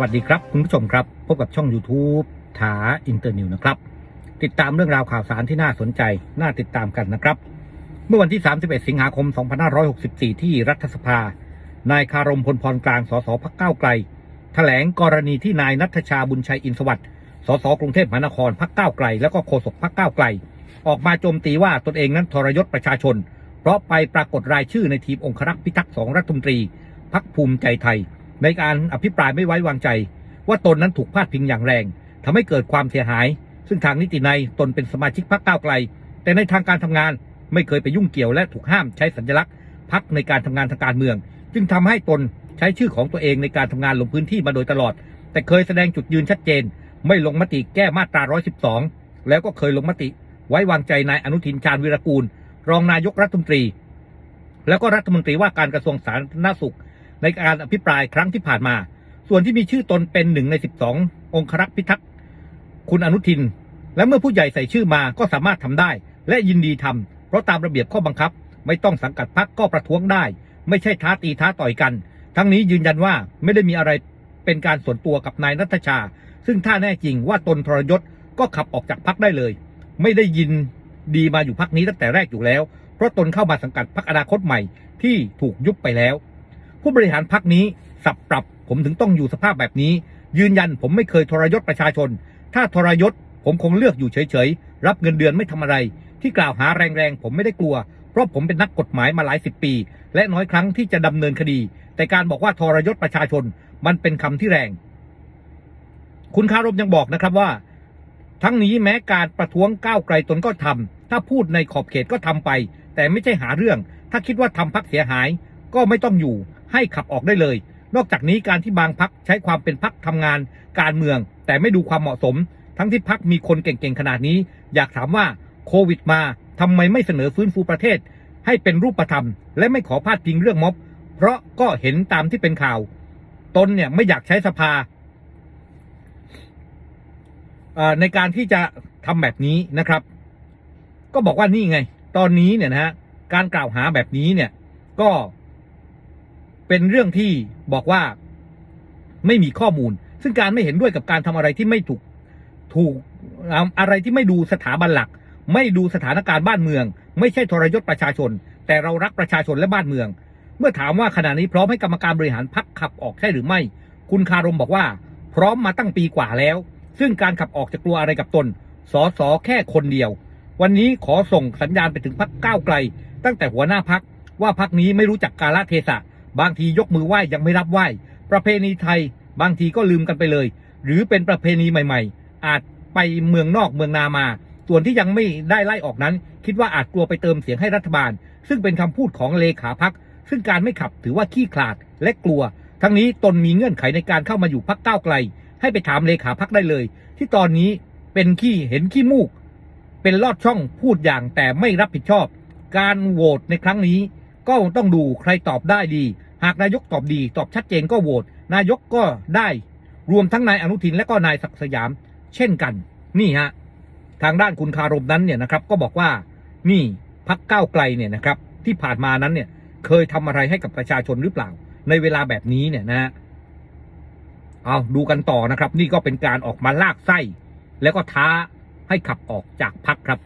วัสดีครับ คุณผู้ชมครับ พบกับช่อง YouTube ถาอินเตอร์นิวนะครับ ติดตามเรื่องราวข่าวสารที่น่าสนใจ น่าติดตามกันนะครับ เมื่อวันที่ 31 สิงหาคม 2564 ที่รัฐสภา นายคารมพลพรกลางสสพักเก้าไกล แถลงกรณีที่นายนัทชาบุญชัยอินสวัสดิ์สสกรุงเทพมหานครพักเก้าไกล แล้วก็โฆษกพักเก้าไกล ออกมาโจมตีว่าตนเองนั้นทรยศประชาชน เพราะไปปรากฏรายชื่อในทีมองครักษ์พิทักษ์สองรัฐมนตรีพักภูมิใจไทย ในการอภิปรายไม่ไว้วางใจ ว่าตนนั้นถูกพาดพิงอย่างแรงทำให้เกิดความเสียหาย ซึ่งทางนิตินัยตนเป็นสมาชิกพรรคก้าวไกล แต่ในทางการทำงานไม่เคยไปยุ่งเกี่ยวและถูกห้ามใช้สัญลักษณ์พักในการทำงานทางการเมือง จึงทำให้ตนใช้ชื่อของตัวเองในการทำงานลงพื้นที่มาโดยตลอด แต่เคยแสดงจุดยืนชัดเจน ไม่ลงมติแก้มาตรา 112 แล้วก็เคยลงมติ ไว้วางใจนายอนุทินชาญวิรากูล รองนายกรัฐมนตรี แล้วก็รัฐมนตรีว่าการกระทรวงสาธารณสุข ในการอภิปรายครั้งที่ผ่านมา ส่วนที่มีชื่อตนเป็นหนึ่งใน 12 องครักษ์พิทักษ์คุณอนุทิน และเมื่อผู้ใหญ่ใส่ชื่อมาก็สามารถทำได้ และยินดีทำเพราะตามระเบียบข้อบังคับ ไม่ต้องสังกัดพักก็ประท้วงได้ ไม่ใช่ท้าตีท้าต่อยกัน ทั้งนี้ยืนยันว่าไม่ได้มีอะไรเป็นการส่วนตัวกับนายนัทชา ซึ่งถ้าแน่จริงว่าตนทรยศก็ขับออกจากพักได้เลย ไม่ได้ยินดีมาอยู่พักนี้ตั้งแต่แรกอยู่แล้ว เพราะตนเข้ามาสังกัดพักอนาคตใหม่ที่ถูกยุบไปแล้ว ผู้บริหารพักนี้สับปรับผมถึงต้องอยู่สภาพแบบนี้ ยืนยันผมไม่เคยทรยศประชาชน ถ้าทรยศผมคงเลือกอยู่เฉยๆ รับเงินเดือนไม่ทำอะไร ที่กล่าวหาแรงๆ ผมไม่ได้กลัว เพราะผมเป็นนักกฎหมายมาหลายสิบปี และน้อยครั้งที่จะดำเนินคดี แต่การบอกว่าทรยศประชาชนมันเป็นคำที่แรง คุณคารมยังบอกนะครับว่า ทั้งนี้แม้การประท้วงก้าวไกลตนก็ทำถ้าพูดในขอบเขตก็ทำไป แต่ไม่ใช่หาเรื่อง ถ้าคิดว่าทำพักเสียหาย ก็ไม่ต้องอยู่ให้ขับออกได้เลย นอกจากนี้การที่บางพักใช้ความเป็นพักทำงานการเมือง แต่ไม่ดูความเหมาะสม ทั้งที่พักมีคนเก่งๆขนาดนี้ อยากถามว่าโควิดมาทำไมไม่เสนอฟื้นฟูประเทศ ให้เป็นรูปธรรม และไม่ขอพาดพิงเรื่องม็อบ เพราะก็เห็นตามที่เป็นข่าวตนเนี่ยไม่อยากใช้สภาในการที่จะทำแบบนี้นะครับ ก็บอกว่านี่ไง ตอนนี้เนี่ยนะฮะการกล่าวหาแบบนี้เนี่ยก็ เป็นเรื่องที่บอกว่าไม่มีข้อมูล ซึ่งการไม่เห็นด้วยกับการทำอะไรที่ไม่ถูกถูกอ่าอะไรที่ไม่ดูสถาบันหลัก ไม่ดูสถานการณ์บ้านเมือง ไม่ใช่ทรยศประชาชน แต่เรารักประชาชนและบ้านเมือง เมื่อถามว่าขณะนี้พร้อมให้กรรมการบริหารพักขับออกใช่หรือไม่ คุณคารมบอกว่า พร้อมมาตั้งปีกว่าแล้ว ซึ่งการขับออกจะกลัวอะไรกับตนสอสอแค่คนเดียว วันนี้ขอส่งสัญญาณไปถึงพักก้าวไกล ตั้งแต่หัวหน้าพักว่าพักนี้ไม่รู้จักกาลเทศะ บางทียกมือไหว้ยังไม่รับไหว้ ประเพณีไทยบางทีก็ลืมกันไปเลย หรือเป็นประเพณีใหม่ ๆ อาจไปเมืองนอกเมืองนามา ส่วนที่ยังไม่ได้ไล่ออกนั้น คิดว่าอาจกลัวไปเติมเสียงให้รัฐบาล ซึ่งเป็นคำพูดของเลขาพัก ซึ่งการไม่ขับถือว่าขี้ขลาดและกลัว ทั้งนี้ตนมีเงื่อนไขในการเข้ามาอยู่พักก้าวไกล ให้ไปถามเลขาพักได้เลย ที่ตอนนี้เป็นขี้เห็นขี้มูก เป็นลอดช่องพูดอย่างแต่ไม่รับผิดชอบ การโหวตในครั้งนี้ ก็ต้องดูใครตอบได้ดี หากนายกตอบดีตอบชัดเจนก็โหวตนายกก็ได้รวมทั้งนายอนุทินและก็นายศักสยาม เช่นกัน นี่ฮะทางด้านคุณคารมนั้นเนี่ยนะครับ ก็บอกว่านี่พักก้าวไกลเนี่ยนะครับ ที่ผ่านมานั้นเนี่ยเคยทำอะไรให้กับประชาชนหรือเปล่า ในเวลาแบบนี้เนี่ยนะฮะเอาดูกันต่อนะครับ นี่ก็เป็นการออกมาลากไส้ แล้วก็ท้าให้ขับออกจากพักครับ